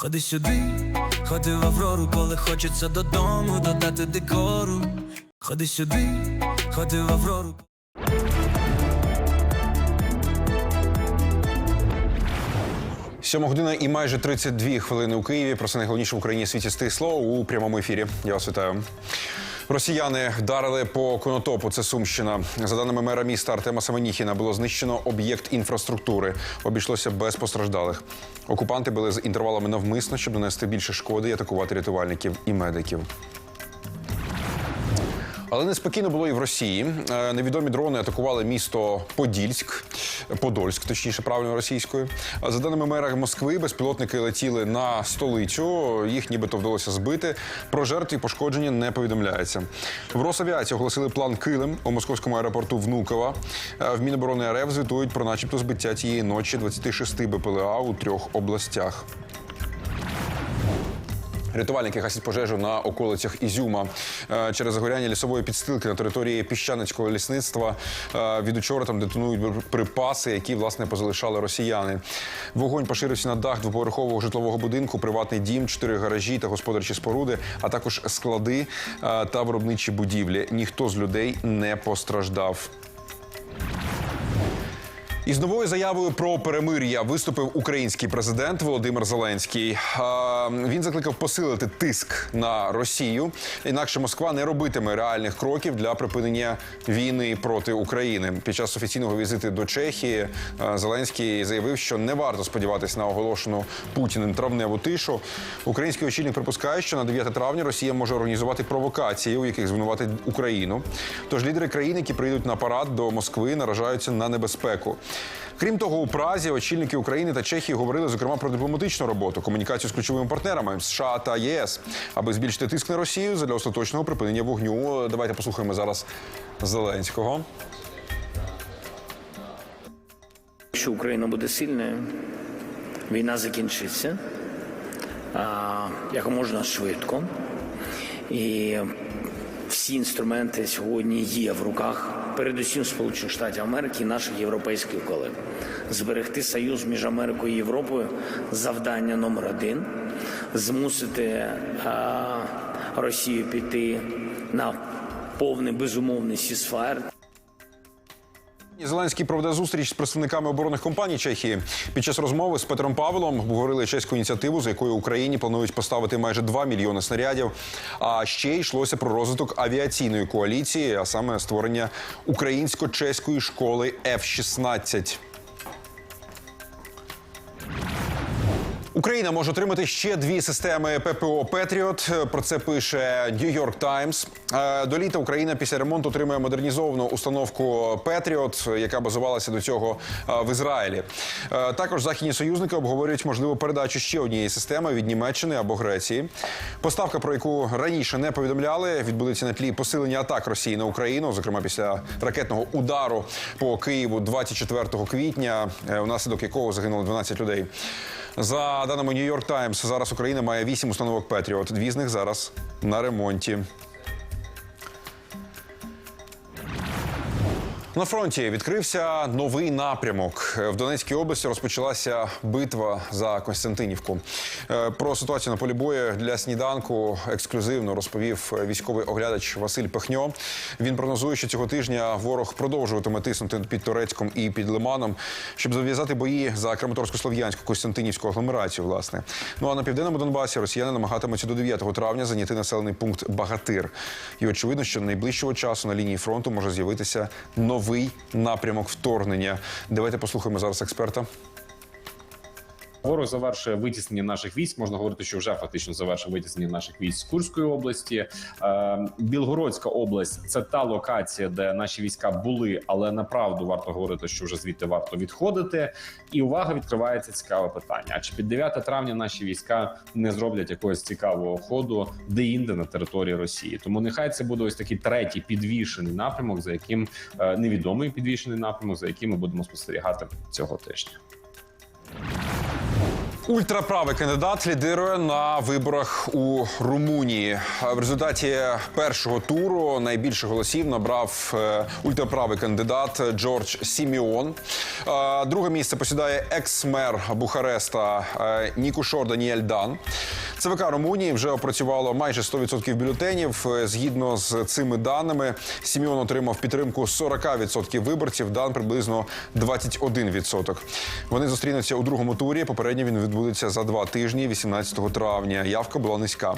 Ходи сюди, ходи в Аврору, коли хочеться додому додати декору. Ходи сюди, ходи в Аврору. Сьома година і майже 32 хвилини у Києві. Про це найголовніше в Україні світі стисло у прямому ефірі. Я вас вітаю. Росіяни вдарили по конотопу. Це Сумщина. За даними мера міста Артема Семеніхіна, було знищено об'єкт інфраструктури. Обійшлося без постраждалих. Окупанти били з інтервалами навмисно, щоб нанести більше шкоди і атакувати рятувальників і медиків. Але неспокійно було і в Росії. Е, Невідомі дрони атакували місто Подільськ, Подольськ, точніше, правильно російською. За даними мера Москви, безпілотники летіли на столицю. Їх нібито вдалося збити. Про жертв і пошкодження не повідомляється. В Росавіації оголосили план Килим у московському аеропорту Внуково. Е, В Міноборони РФ звітують про, начебто, збиття тієї ночі 26 БПЛА у трьох областях. Рятувальники гасять пожежу на околицях Ізюма Е, через загоряння лісової підстилки на території піщаницького лісництва. е, Від учора там детонують припаси, які власне позалишали росіяни. Вогонь поширився на дах двоповерхового житлового будинку, приватний дім, чотири гаражі та господарчі споруди, а також склади е, та виробничі будівлі. Ніхто з людей не постраждав. Із новою заявою про перемир'я виступив український президент Володимир Зеленський. Він закликав посилити тиск на Росію, інакше Москва не робитиме реальних кроків для припинення війни проти України. Під час офіційного візиту до Чехії Зеленський заявив, що не варто сподіватися на оголошену Путіним травневу тишу. Український очільник припускає, що на 9 травня Росія може організувати провокації, у яких звинуватить Україну. Тож лідери країн, які прийдуть на парад до Москви, наражаються на небезпеку. Крім того, у Празі очільники України та Чехії говорили зокрема про дипломатичну роботу, комунікацію з ключовими партнерами США та ЄС, аби збільшити тиск на Росію для остаточного припинення вогню. Давайте послухаємо зараз Зеленського. Якщо Україна буде сильною, війна закінчиться як можна швидко. І всі інструменти сьогодні є в руках, передусім Сполучених Штатів Америки і наших європейських колег. Зберегти союз між Америкою і Європою завдання номер один, змусити а, Росію піти на повний безумовний сісфаєр. Зеленський проведе зустріч з представниками оборонних компаній Чехії. Під час розмови з Петром Павелом обговорили чеську ініціативу, за якою Україні планують поставити майже 2 мільйони снарядів. А ще йшлося про розвиток авіаційної коаліції, а саме створення українсько-чеської школи F-16. Україна може отримати ще дві системи ППО Петріот. Про це пише York Times. Е, До літа Україна після ремонту отримує модернізовану установку Петріот, яка базувалася до цього е, в Ізраїлі. Е, Також західні союзники обговорюють можливу передачу ще однієї системи від Німеччини або Греції. Поставка, про яку раніше не повідомляли, відбудеться на тлі посилення атак Росії на Україну, зокрема після ракетного удару по Києву 24 квітня, внаслідок якого загинуло 12 людей. За даними New York Times, зараз Україна має вісім установок Петріот. Дві з них зараз на ремонті. На фронті відкрився новий напрямок. В Донецькій області розпочалася битва за Константинівку. Е, Про ситуацію на полі бою для сніданку ексклюзивно розповів військовий оглядач Василь Пехньо. Він прогнозує, що цього тижня ворог продовжуватиме тиснути під Турецьком і під Лиманом, щоб зав'язати бої за Краматорсько-Слов'янську Костянтинівську агломерацію. Власне, ну а на південному Донбасі росіяни намагатимуться до 9 травня зайняти населений пункт Багатир. І очевидно, що найближчого часу на лінії фронту може з'явитися новий напрямок вторгнення. Давайте послухаємо зараз експерта. Ворог завершує витіснення наших військ. Можна говорити, що вже фактично завершив витіснення наших військ з Курської області. Е, Білгородська область це та локація, де наші війська були, але направду варто говорити, що вже звідти варто відходити. І увага відкривається цікаве питання: а чи під 9 травня наші війська не зроблять якогось цікавого ходу де-інде на території Росії? Тому нехай це буде ось такий третій підвішений напрямок, за яким е, невідомий підвішений напрямок, за яким ми будемо спостерігати цього тижня. Ультраправий кандидат лідирує на виборах у Румунії. В результаті першого туру найбільше голосів набрав е, ультраправий кандидат Джордж Сіміон. Друге місце посідає екс-мер Бухареста е, Нікушор Даніель Дан. ЦВК Румунії вже опрацювало майже 100% бюлетенів. Е, Згідно з цими даними, Сіміон отримав підтримку 40% виборців. Дан приблизно 21%. Вони зустрінуться у другому турі. Попередньо він відбудеться за два тижні, 18 травня. Явка була низька.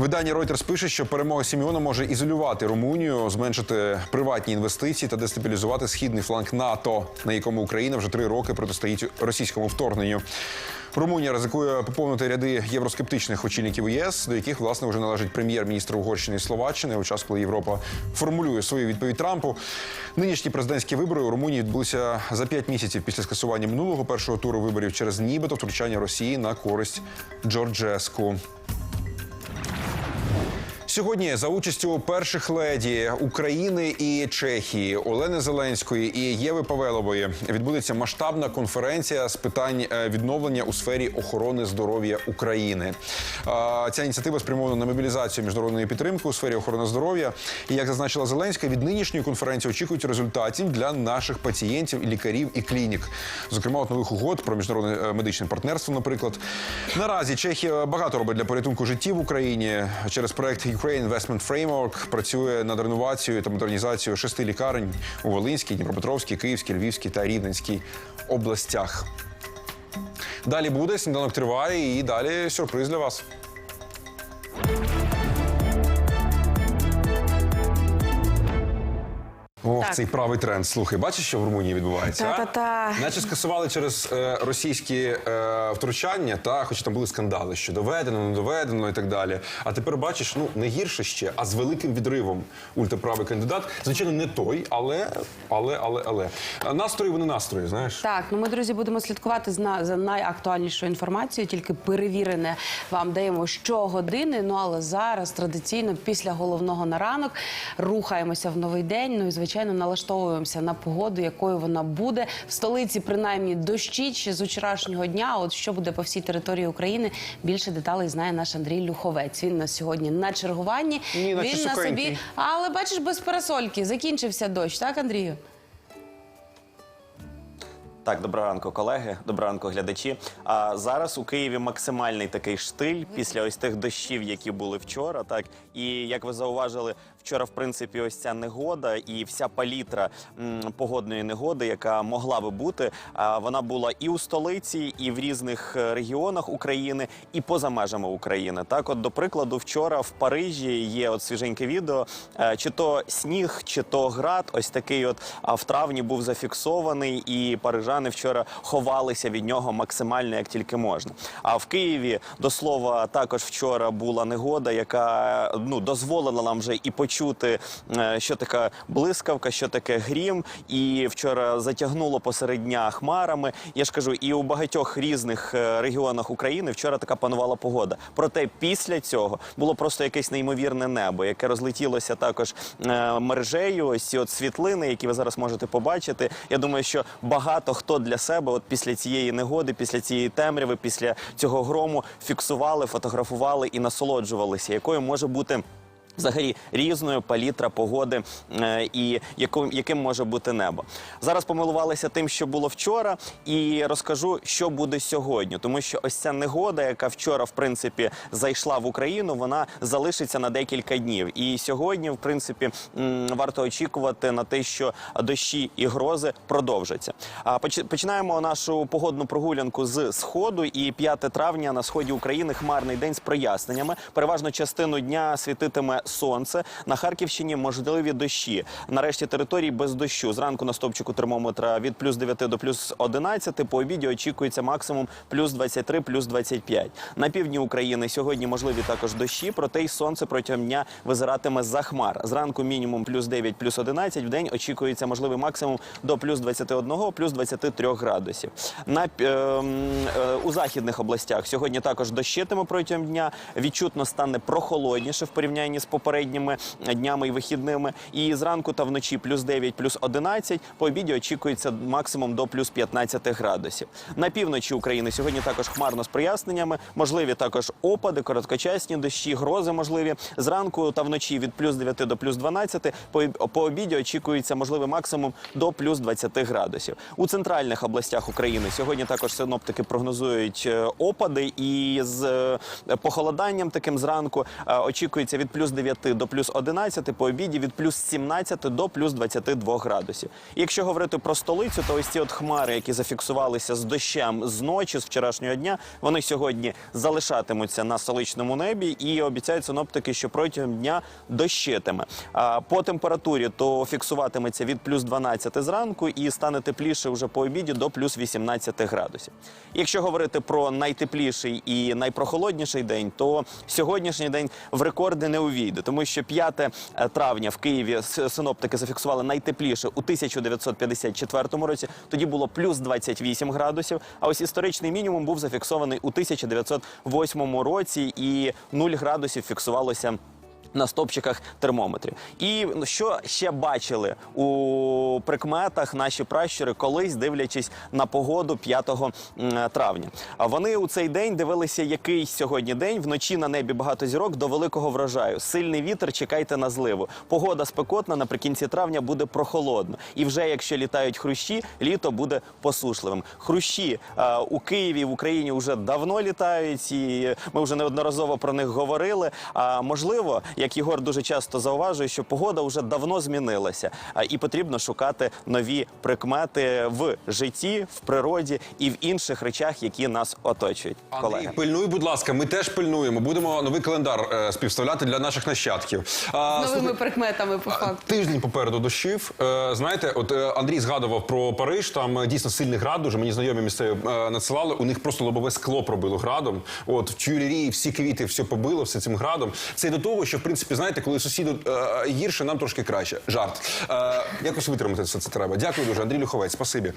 Видання Reuters пише, що перемога Сіміона може ізолювати Румунію, зменшити приватні інвестиції та дестабілізувати східний фланг НАТО, на якому Україна вже три роки протистоїть російському вторгненню. Румунія ризикує поповнити ряди євроскептичних очільників ЄС, до яких власне вже належить прем'єр-міністр Угорщини і Словаччини у час, коли Європа формулює свою відповідь Трампу. Нинішні президентські вибори у Румунії відбулися за п'ять місяців після скасування минулого першого туру виборів через нібито втручання Росії на користь Джорджеску. Сьогодні за участю перших леді України і Чехії Олени Зеленської і Єви Павелової відбудеться масштабна конференція з питань е, відновлення у сфері охорони здоров'я України. Ця ініціатива спрямована на мобілізацію міжнародної підтримки у сфері охорони здоров'я. І як зазначила Зеленська, від нинішньої конференції очікують результатів для наших пацієнтів, лікарів і клінік, зокрема от нових угод про міжнародне е, медичне партнерство. Наприклад, наразі Чехія багато робить для порятунку життів в Україні через проект Ukraine Investment Framework працює над реновацією та модернізацією шести лікарень у Волинській, Дніпропетровській, Київській, Львівській та Рівненській областях. Далі буде сніданок триває і далі сюрприз для вас. Ох, Так. цей правий тренд. Слухай, бачиш, що в Румунії відбувається? а? Та-та-та. Наче скасували через е, російські е, втручання, та хоча там були скандали, що доведено, не доведено і так далі. А тепер бачиш, ну не гірше ще, а з великим відривом ультраправий кандидат. Звичайно, не той, але але, але, але настрої вони настрої, знаєш. Так, ну ми, друзі, будемо слідкувати за найактуальнішою інформацією, тільки перевірене вам даємо щогодини. Ну але зараз традиційно після головного на ранок рухаємося в новий день. Ну і звичайно налаштовуємося на погоду, якою вона буде в столиці. Принаймні дощить ще з вчорашнього дня. От що буде по всій території України, більше деталей знає наш Андрій Люховець. Він на сьогодні на чергуванні. Ні, Він на собі, але бачиш, без парасольки закінчився дощ, так, Андрію? Так, доброго ранку, колеги. Доброго ранку, глядачі. А зараз у Києві максимальний такий штиль після ось тих дощів, які були вчора. Так і як ви зауважили, вчора, в принципі, ось ця негода і вся палітра погодної негоди, яка могла би бути, вона була і у столиці, і в різних е, регіонах України, і поза межами України. Так, от до прикладу, вчора в Парижі є от свіженьке відео, е, чи то сніг, чи то град. Ось такий, от в травні був зафіксований, і парижани вчора ховалися від нього максимально як тільки можна. А в Києві до слова також вчора була негода, яка ну дозволила нам вже і почути, е, що таке блискавка, що таке грім. І вчора затягнуло посеред дня хмарами. Я ж кажу, і у багатьох різних е, регіонах України вчора така панувала погода. Проте після цього було просто якесь неймовірне небо, яке розлетілося також е, мережею. Ось ці от світлини, які ви зараз можете побачити. Я думаю, що багато хто для себе, от після цієї негоди, після цієї темряви, після цього грому фіксували, фотографували і насолоджувалися, якою може бути. Взагалі різною палітра погоди е, і яким, яким може бути небо. Зараз помилувалися тим, що було вчора, і розкажу, що буде сьогодні. Тому що ось ця негода, яка вчора, в принципі, зайшла в Україну, вона залишиться на декілька днів. І сьогодні, в принципі, варто очікувати на те, що дощі і грози продовжаться. А поч- починаємо нашу погодну прогулянку з сходу. І 5 травня на сході України хмарний день з проясненнями. Переважно частину дня світитиме сонце. На Харківщині можливі дощі. Нарешті території без дощу. Зранку на стопчику термометра від плюс 9 до плюс 11. По обіді очікується максимум плюс 23, плюс 25. На півдні України сьогодні можливі також дощі, проте й сонце протягом дня визиратиме за хмар. Зранку мінімум плюс 9, плюс 11. В день очікується можливий максимум до плюс 21, плюс 23 градусів. На ем, е, у західних областях сьогодні також дощитиме протягом дня. Відчутно стане прохолодніше в порівнянні з попередніми днями і вихідними. І зранку та вночі плюс 9, плюс 11, по обіді очікується максимум до плюс 15 градусів. На півночі України сьогодні також хмарно з проясненнями, можливі також опади, короткочасні дощі, грози можливі. Зранку та вночі від плюс 9 до плюс 12, по, обіді очікується можливий максимум до плюс 20 градусів. У центральних областях України сьогодні також синоптики прогнозують е, опади і з е, похолоданням таким зранку е, очікується від плюс 9 до плюс 11, по обіді від плюс 17 до плюс 22 градусів. Якщо говорити про столицю, то ось ці от хмари, які зафіксувалися з дощем з ночі, з вчорашнього дня, вони сьогодні залишатимуться на столичному небі і обіцяють синоптики, що протягом дня дощитиме. А по температурі то фіксуватиметься від плюс 12 зранку і стане тепліше вже по обіді до плюс 18 градусів. Якщо говорити про найтепліший і найпрохолодніший день, то сьогоднішній день в рекорди не увійде, тому що 5 травня в Києві синоптики зафіксували найтепліше у 1954 році. Тоді було плюс 28 градусів. А ось історичний мінімум був зафіксований у 1908 році, і 0 градусів фіксувалося. На стопчиках термометрів. І ну, що ще бачили у прикметах наші пращури, колись дивлячись на погоду 5 травня. А вони у цей день дивилися, який сьогодні день. Вночі на небі багато зірок до великого врожаю. Сильний вітер, чекайте на зливу. Погода спекотна, наприкінці травня буде прохолодно. І вже якщо літають хрущі, літо буде посушливим. Хрущі е, у Києві в Україні вже давно літають, і ми вже неодноразово про них говорили. А можливо, як Єгор дуже часто зауважує, що погода вже давно змінилася, а, і потрібно шукати нові прикмети в житті, в природі і в інших речах, які нас оточують. Андрій, Колеги. пильнуй, будь ласка, ми теж пильнуємо. Будемо новий календар е, співставляти для наших нащадків. А, Новими слухай, прикметами по факту. Тиждень попереду дощів. Е, знаєте, от е, Андрій згадував про Париж. Там е, дійсно сильний град. Дуже мені знайомі місцеві е, надсилали. У них просто лобове скло пробило градом. От в Тюльрі всі квіти все побило, все цим градом. Це до того, що в принципі, знаєте, коли сусіду е, гірше, нам трошки краще. Жарт. Е, якось витримати все це треба. Дякую дуже, Андрій Люховець. Спасибі.